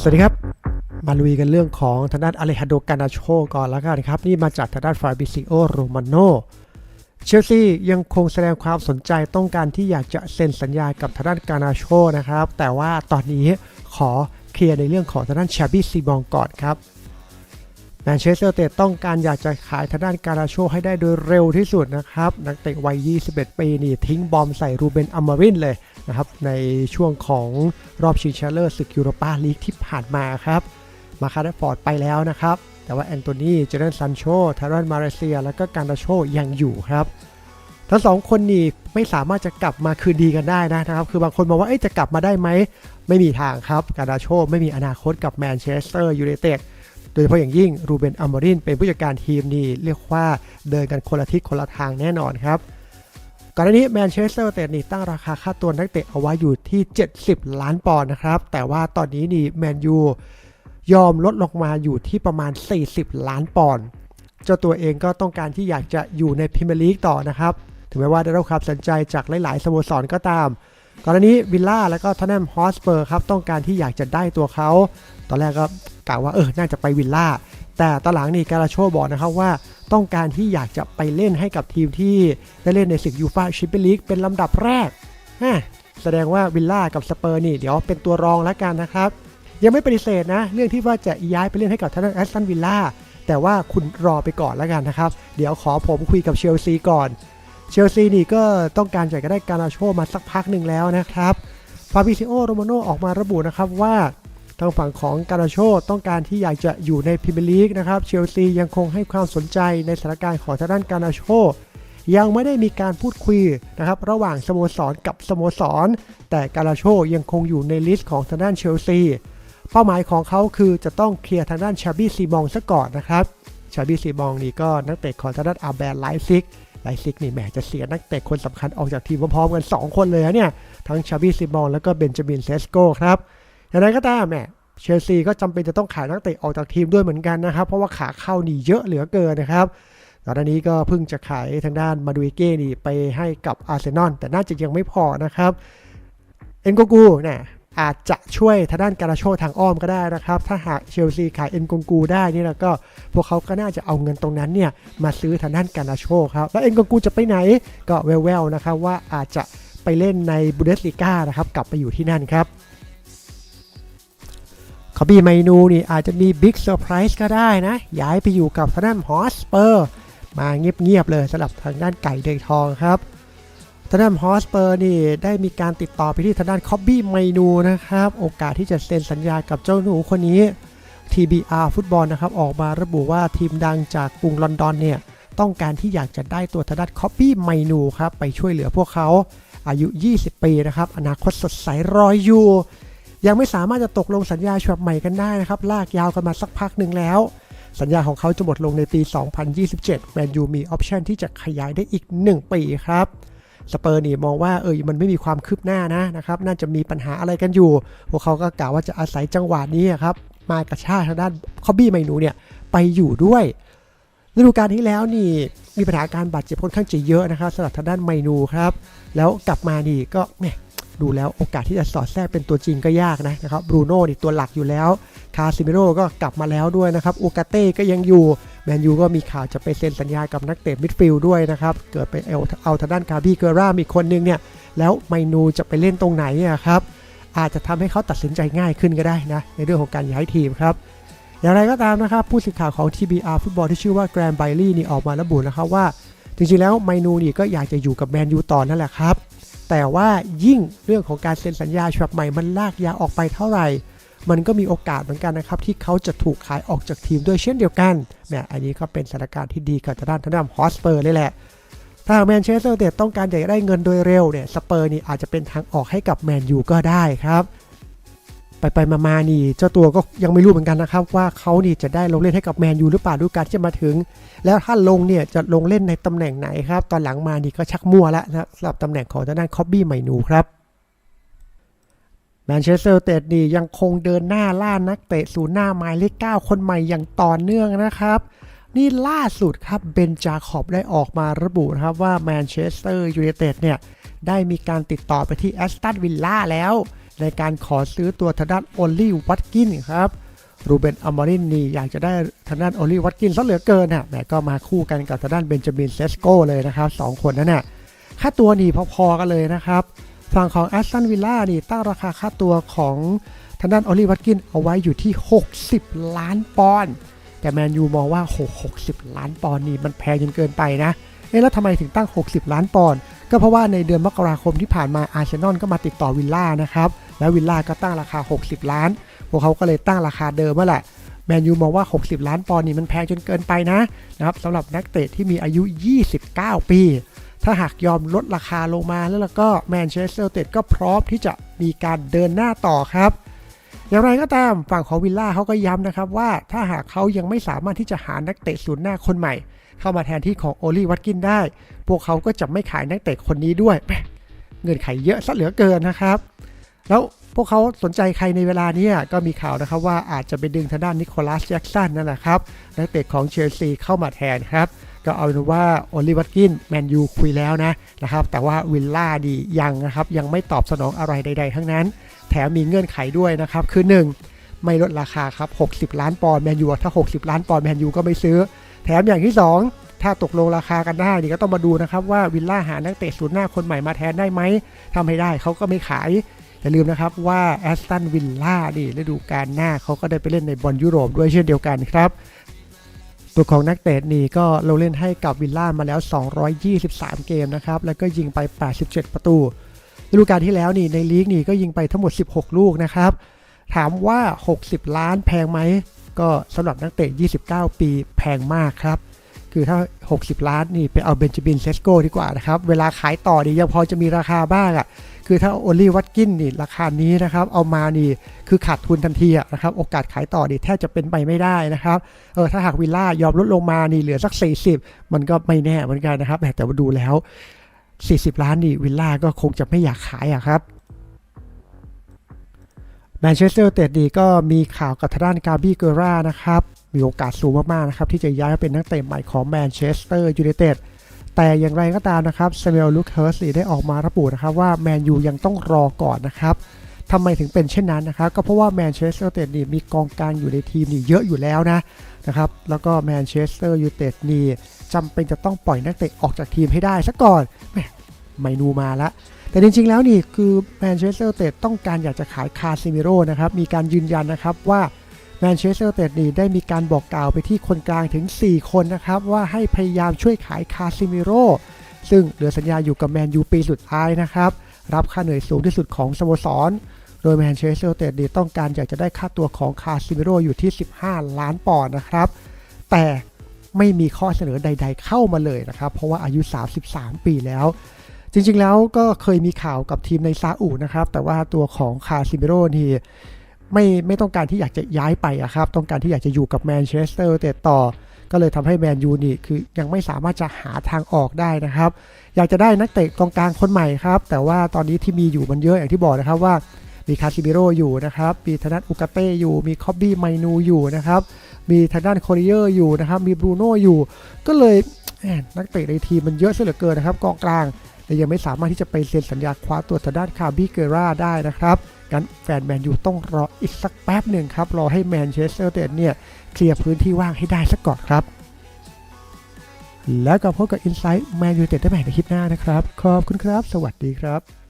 สวัสดีครับ มาลุยกันเรื่องของทางด้านอเลฮันโดกานาโชก่อนแล้วกันครับ นี่มาจากทางด้านฟาบิซิโอโรมาโนเชลซียังคงแสดงความสนใจต้องการที่อยากจะเซ็นสัญญากับทางด้านกานาโชนะครับ แต่ว่าตอนนี้ขอเคลียร์ในเรื่องของทางด้านชาบิซีบองก่อนครับ แมนเชสเตอร์เตต้องการอยากจะขายทางด้านกานาโชให้ได้โดยเร็วที่สุดนะครับ นักเตะวัย 21 ปีนี่ทิ้งบอมใส่รูเบนอัมมารินเลยนะครับ ในช่วงของรอบชิงชนะเลิศศึกยูโรปาลีกที่ผ่านมาครับ มาคาร์ดฟอร์ดไปแล้วนะครับ แต่ว่าแอนโทนี เจเรนซันโชทารอนมาเลเซีย แล้วก็การาโชยังอยู่ครับทั้งสองคนนี่ไม่สามารถจะกลับมาคืนดีกันได้นะครับ คือบางคนมองว่าเอ๊ะจะกลับมาได้ไหม ไม่มีทางครับ การาโชไม่มีอนาคตกับแมนเชสเตอร์ยูไนเต็ด โดยเฉพาะอย่างยิ่งรูเบนอัมมรินเป็นผู้จัดการทีมนี่เรียกว่าเดินกันคนละทิศคนละทางแน่นอนครับก่อนหน้านี้แมนเชสเตอร์เตดนี่ตั้งราคาค่าตัวนักเตะเอาไว้อยู่ที่ 70 ล้านปอนด์นะครับ แต่ว่าตอนนี้นี่แมนยูยอมลดลงมาอยู่ที่ประมาณ 40 ล้านปอนด์เจ้าตัวเองก็ต้องการที่อยากจะอยู่ในพรีเมียร์ลีกต่อนะครับ ถึงแม้ว่าได้รับความสนใจจากหลาย ๆ สโมสรก็ตาม ก่อนหน้านี้วิลล่าแล้วก็ทอนแนมฮอสเปอร์ครับต้องการที่อยากจะได้ตัวเขา ตอนแรกก็ กล่าวว่าเออน่าจะไปวิลล่าแต่ตอหลังนี่การาโชบอกนะครับว่าต้องการที่อยากจะไปเล่นให้กับทีมที่ได้เล่นในศึกยูฟาแชมเปี้ยนลีกเป็นลำดับแรกแสดงว่าวิลล่ากับสเปอร์นี่เดี๋ยวเป็นตัวรองแล้วกันนะครับ ยังไม่ปฏิเสธนะ เรื่องที่ว่าจะย้ายไปเล่นให้กับทางแอสตันวิลล่าแต่ว่าคุณรอไปก่อนแล้วกันนะครับ เดี๋ยวขอผมคุยกับเชลซีก่อน เชลซีนี่ก็ต้องการจะได้การาโชมาสักพักหนึ่งแล้วนะครับฟาบิซิโอโรมาโนออกมาระบุนะครับว่า ทางฝั่งของการาโชต้องการที่อยากจะอยู่ในพรีเมียร์ลีกนะครับเชลซียังคงให้ความสนใจในสถานการณ์ของทางด้านการาโชยังไม่ได้มีการพูดคุยนะครับระหว่างสโมสรกับสโมสร แต่การาโชยังคงอยู่ในลิสต์ของทางด้านเชลซีเป้าหมายของเขาคือจะต้องเคลียร์ทางด้านชาบี้ซีมองซะก่อนนะครับชาบี้ซีมองนี่ก็นักเตะของทางด้านอาแบนไลซิกไลซิกนี่แหมจะเสียนักเตะคนสำคัญออกจากทีมพร้อมๆกัน 2 คนเลยนะเนี่ยทั้งชาบี้ซีมองแล้วก็เบนจามินเซสโกครับ อย่างไรก็ตามแหมเชลซีก็จำเป็นจะต้องขายนักเตะออกจากทีมด้วยเหมือนกันนะครับ เพราะว่าขาเข้านี่เยอะเหลือเกินนะครับตอนนี้ก็เพิ่งจะขายทางด้านมาดูเอเก้นี่ไปให้กับอาร์เซนอลแต่น่าจะยังไม่พอนะครับ เอ็นโกกูเนี่ยอาจจะช่วยทางด้านการาโชทางอ้อมก็ได้นะครับ ถ้าหากเชลซีขายเอ็นโกกูได้นี่แล้วก็พวกเขาก็น่าจะเอาเงินตรงนั้นเนี่ยมาซื้อทางด้านการาโชครับ แล้วเอ็นโกกูจะไปไหนก็แววๆนะครับว่าอาจจะไปเล่นในบูเดสลีกานะครับกลับไปอยู่ที่นั่นครับ คอบี้ไมนูนี่อาจจะมีบิ๊กเซอร์ไพรส์ก็ได้นะ ย้ายไปอยู่กับทางด้านฮอสเปอร์ มาเงียบๆเลยสำหรับทางด้านไก่เดยทองครับทางด้านฮอสเปอร์นี่ได้มีการติดต่อไปที่ทางด้านคอบบี้ไมนูนะครับ โอกาสที่จะเซ็นสัญญากับเจ้าหนูคนนี้ TBR ฟุตบอลนะครับ ออกมาระบุว่าทีมดังจากกรุงลอนดอนเนี่ย ต้องการที่อยากจะได้ตัวทางด้านคอบบี้ไมนูครับ ไปช่วยเหลือพวกเขาอายุ 20 ปีนะครับ อนาคตสดใสรอยอยู่ ยังไม่สามารถจะตกลงสัญญาฉบับใหม่กันได้นะครับ ลากยาวกันมาสักพักหนึ่งแล้ว สัญญาของเขาจะหมดลงในปี 2027 แมนยูมีออปชันที่จะขยายได้อีก 1 ปีครับสเปอร์นี่มองว่าเออมันไม่มีความคืบหน้านะนะครับ น่าจะมีปัญหาอะไรกันอยู่ พวกเขาก็กล่าวว่าจะอาศัยจังหวะนี้ครับมากระชากทางด้านคอบบี้ไมนูเนี่ยไปอยู่ด้วยฤดูกาลที่แล้วนี่มีปัญหาการบาดเจ็บค่อนข้างจะเยอะนะครับสำหรับทางด้านไมนูครับ แล้วกลับมานี่ก็แหม ดูแล้วโอกาสที่จะสอดแทรกเป็นตัวจริงก็ยากนะนะครับบรูโน่นี่ตัวหลักอยู่แล้ว คาซิเมโร่ก็กลับมาแล้วด้วยนะครับโอกาเต้ก็ยังอยู่ แมนยูก็มีข่าวจะไปเซ็นสัญญากับนักเตะมิดฟิลด์ด้วยนะครับ เกิดไปเอาเอาทางด้านคาร์บี้เกอร่ามีคนนึงเนี่ย แล้วไมนูจะไปเล่นตรงไหนอะครับ อาจจะทำให้เขาตัดสินใจง่ายขึ้นก็ได้นะ ในเรื่องของการย้ายทีมครับอย่างไรก็ตามนะครับ ผู้สื่อข่าวของ TBR ฟุตบอลที่ชื่อว่าแกรนไบลี่นี่ออกมาระบุนะครับว่า จริงๆแล้วไมนูนี่ก็อยากจะอยู่กับแมนยูต่อนั่นแหละครับ แต่ว่ายิ่งเรื่องของการเซ็นสัญญาฉบับใหม่มันลากยาวออกไปเท่าไหร่ มันก็มีโอกาสเหมือนกันนะครับ ที่เขาจะถูกขายออกจากทีมด้วยเช่นเดียวกันเนี่ยอันนี้ก็เป็นสถานการณ์ที่ดีกับทางด้านทางด้านฮอสเปอร์เลยแหละถ้าแมนเชสเตอร์เดต้องการอยากได้เงินโดยเร็วเนี่ยสเปอร์นี่อาจจะเป็นทางออกให้กับแมนยูก็ได้ครับ ไปไปมามานี่ เจ้าตัวก็ยังไม่รู้เหมือนกันนะครับ ว่าเขานี่จะได้ลงเล่นให้กับแมนยูหรือเปล่าดูการที่จะมาถึง แล้วถ้าลงเนี่ยจะลงเล่นในตำแหน่งไหนครับ ตอนหลังมานี่ก็ชักมั่วแล้วนะสำหรับตำแหน่งของทางด้านคอบบี้ไมนูครับแมนเชสเตอร์เตดนี่ยังคงเดินหน้าล่านักเตะสู่หน้าหมายเลข9คนใหม่อย่างต่อเนื่องนะครับ นี่ล่าสุดครับเบนจาขอบได้ออกมาระบุนะครับว่าแมนเชสเตอร์ยูไนเต็ดเนี่ยได้มีการติดต่อไปที่แอสตันวิลล่าแล้ว ในการขอซื้อตัวทางด้านโอลลี่วัตกินครับรูเบนอมอรินนี่อยากจะได้ทางด้านโอลลี่วัตกินซะเหลือเกินน่ะแหมก็มาคู่กันกับทางด้านเบนจามินเซสโกเลยนะครับสองคนนั้นน่ะค่าตัวนี่พอๆกันเลยนะครับฝั่งของแอสตันวิลล่านี่ตั้งราคาค่าตัวของทางด้านออลลี่วัตกินเอาไว้อยู่ที่ 60 ล้านปอนด์แต่แมนยูมองว่าโห60 ล้านปอนด์นี่มันแพงจนเกินไปนะเอ๊ะแล้วทำไมถึงตั้ง 60 ล้านปอนด์ก็เพราะว่าในเดือนมกราคมที่ผ่านมาอาร์เซนอลก็มาติดต่อวิลล่านะครับ แล้ววิลล่าก็ตั้งราคา 60 ล้าน พวกเขาก็เลยตั้งราคาเดิมมาแหละแมนยูมองว่า 60 ล้านปอนด์นี่มันแพงจนเกินไปนะนะครับสำหรับนักเตะที่มีอายุ 29 ปี ถ้าหากยอมลดราคาลงมาแล้วล้วก็แมนเชสเตอร์เต็ดก็พร้อมที่จะมีการเดินหน้าต่อครับ อย่างไรก็ตามฝั่งของวิลล่าเขาก็ย้ำนะครับว่าถ้าหากเขายังไม่สามารถที่จะหานักเตะศูนย์หน้าคนใหม่ เข้ามาแทนที่ของโอลีวัตกินได้ พวกเขาก็จะไม่ขายนักเตะคนนี้ด้วยแหม่เงินไขเยอะซะเหลือเกินนะครับ แล้วพวกเขาสนใจใครในเวลานี้ก็มีข่าวนะครับว่าอาจจะไปดึงทางด้านนิโคลัสแจ็กสันนั่นแหละครับนักเตะของเชลซีเข้ามาแทนครับ ก็เอาเป็นว่าโอลิวัตกินแมนยูคุยแล้วนะนะครับ แต่ว่าวิลล่าดียังนะครับยังไม่ตอบสนองอะไรใด ๆ ทั้งนั้น แถมมีเงื่อนไขด้วยนะครับ คือ 1 ไม่ลดราคาครับ 60 ล้านปอนด์แมนยูถ้า 60 ล้านปอนด์แมนยูก็ไม่ซื้อ แถมอย่างที่ 2ถ้าตกลงราคากันได้นี่ก็ต้องมาดูนะครับว่าวิลล่าหานักเตะศูนย์หน้าคนใหม่มาแทนได้ไหมทำให้ได้เขาก็ไม่ขาย อย่าลืมนะครับว่าแอสตันวิลล่านี่ฤดูกาลหน้าเขาก็ได้ไปเล่นในบอลยุโรปด้วยเช่นเดียวกันครับ ตัวของนักเตะนี่ก็ลงเล่นให้กับวิลล่ามาแล้ว 223 เกมนะครับ แล้วก็ยิงไป 87 ประตูฤดูกาลที่แล้วนี่ในลีกนี่ก็ยิงไปทั้งหมด 16 ลูกนะครับ ถามว่า 60 ล้านแพงไหม ก็สำหรับนักเตะ 29 ปีแพงมากครับ คือถ้า 60 ล้านนี่ไปเอาเบนจามินเซสโกดีกว่านะครับ เวลาขายต่อนี่ยังพอจะมีราคาบ้างอะ่ะ คือถ้าโอลี่วัตกินนี่ราคานี้นะครับเอามานี่คือขาดทุนทันทีนะครับโอกาสขายต่อนี่แทบจะเป็นไปไม่ได้นะครับเออถ้าหากวิลล่ายอมลดลงมานี่เหลือสัก 40 มันก็ไม่แน่เหมือนกันนะครับ แต่ว่าดูแล้ว 40 ล้านนี่วิลล่าก็คงจะไม่อยากขายอะครับแมนเชสเตอร์เตดดีก็มีข่าวกับทางด้านกาบี้เกอร่านะครับมีโอกาสสูงมากๆนะครับที่จะย้ายมาเป็นนักเตะใหม่ของแมนเชสเตอร์ยูไนเต็ด แต่อย่างไรก็ตามนะครับซามูเอลลูคเฮิร์สได้ออกมาระบุนะครับว่าแมนยูยังต้องรอก่อนนะครับทำไมถึงเป็นเช่นนั้นนะครับ ก็เพราะว่าแมนเชสเตอร์เตดนี่มีกองกลางอยู่ในทีมนี่เยอะอยู่แล้วนะนะครับแล้วก็แมนเชสเตอร์ยูไนเต็ดนี่จำเป็นจะต้องปล่อยนักเตะออกจากทีมให้ได้ซะก่อนแมไมนูมาละแต่จริงๆแล้วนี่คือแมนเชสเตอร์เตดต้องการอยากจะขายคาซิมิโร่นะครับมีการยืนยันนะครับว่า มนเชสเตอร์เตดนี่ได้มีการบอกกล่าวไปที่คนกลางถึง 4 คนนะครับ ว่าให้พยายามช่วยขายคาซิมิโร่ซึ่งเหลือสัญญาอยู่กับแมนยูปีสุดท้ายนะครับ รับค่าเหนื่อยสูงที่สุดของสโมสร โดยแมนเชสเตอร์เตดนี่ต้องการอยากจะได้ค่าตัวของคาซิมิโร่อยู่ที่ 15 ล้านปอนด์นะครับ แต่ไม่มีข้อเสนอใด ๆ เข้ามาเลยนะครับ เพราะว่าอายุ 33 ปีแล้ว จริงๆแล้วก็เคยมีข่าวกับทีมในซาอุนะครับ แต่ว่าตัวของคาซิเมโร่นี่ ไม่ไม่ต้องการที่อยากจะย้ายไปอะครับ ต้องการที่อยากจะอยู่กับแมนเชสเตอร์แต่ต่อ ก็เลยทำให้แมนยูนี่คือยังไม่สามารถจะหาทางออกได้นะครับ อยากจะได้นักเตะกองกลางคนใหม่ครับ แต่ว่าตอนนี้ที่มีอยู่มันเยอะอย่างที่บอกนะครับว่ามีคาซิเมโรอยู่นะครับ มีธนัทอุกาเต้อยู่ มีคอบบี้ไมนูอยู่นะครับ มีทางด้านโคริเออร์อยู่นะครับ มีบรูโน่อยู่ ก็เลยนักเตะในทีมมันเยอะเสียเหลือเกินนะครับกองกลาง แต่ยังไม่สามารถที่จะไปเซ็นสัญญาคว้าตัวทางด้านคาบี้เกราได้นะครับ งั้นแฟนแมนยูต้องรออีกสักแป๊บหนึ่งครับ รอให้แมนเชสเตอร์เตดเนี่ยเคลียร์พื้นที่ว่างให้ได้สักก่อนครับ แล้วก็พบกับอินไซต์แมนยูเต็ดได้ใหม่ในคลิปหน้านะครับ ขอบคุณครับ สวัสดีครับ